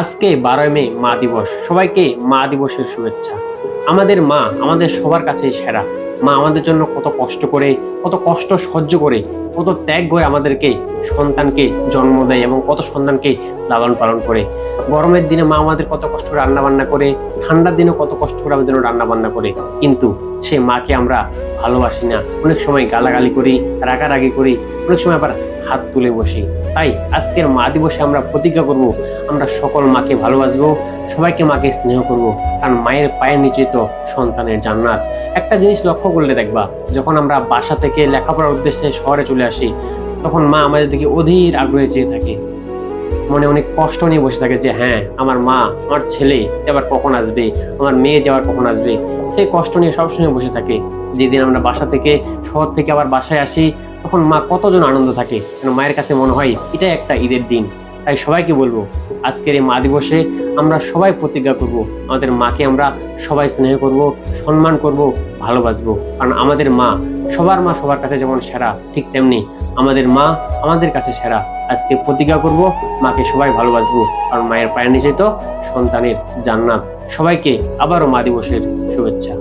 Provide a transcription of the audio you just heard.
আজকে বারোই মে মা দিবস। সবাইকে মা দিবসের শুভেচ্ছা। আমাদের মা আমাদের সবার কাছেই সেরা। মা আমাদের জন্য কত কষ্ট করে, কত কষ্ট সহ্য করে, কত ত্যাগ করে আমাদেরকে সন্তানকে জন্ম দেয় এবং কত সন্তানকে লালন পালন করে। গরমের দিনে মা আমাদের কত কষ্ট রান্না বান্না করে, ঠান্ডার দিনে কত কষ্ট করে আমাদের রান্না বান্না করে। কিন্তু সে মাকে আমরা ভালোবাসি না অনেক সময় গালাগালি করি, রাগারাগি করি, অনেক সময় আবার হাত তুলে বসি। তাই আজকের মা দিবসে আমরা প্রতিজ্ঞা করব, আমরা সকল মাকে ভালোবাসবো, সবাইকে মাকে স্নেহ করব। কারণ মায়ের পায়ের নিচে তো সন্তানের জান্নাত। একটা জিনিস লক্ষ্য করলে দেখবা, যখন আমরা বাসা থেকে লেখাপড়ার উদ্দেশ্যে শহরে চলে আসি, তখন মা আমাদের দিকে অধীর আগ্রহে চেয়ে থাকে। মনে অনেক কষ্ট নিয়ে বসে থাকে যে হ্যাঁ আমার মা, আমার ছেলে এবার কখন আসবে? আমার মেয়ে যাওয়ার কখন আসবে? সেই কষ্ট নিয়ে সবসময় বসে থাকে। যেদিন আমরা বাসা থেকে শহর থেকে আবার বাসায় আসি, তখন মা কতজন আনন্দ থাকে। কেন মায়ের কাছে মনে হয়, এটাই একটা ঈদের দিন। তাই সবাইকে বলব, আজকের এই মা দিবসে আমরা সবাই প্রতিজ্ঞা করব, আমাদের মাকে আমরা সবাই স্নেহ করব, সম্মান করব, ভালোবাসবো। কারণ আমাদের মা সবার মা সবার কাছে যেমন সেরা, ঠিক তেমনি আমাদের মা আমাদের কাছে সেরা। আজকে প্রতিজ্ঞা করব, মাকে সবাই ভালোবাসবো। কারণ মায়ের পায়ের নিচে তো সন্তানের জান্নাত। সবাইকে আবারও মা দিবসের শুভেচ্ছা।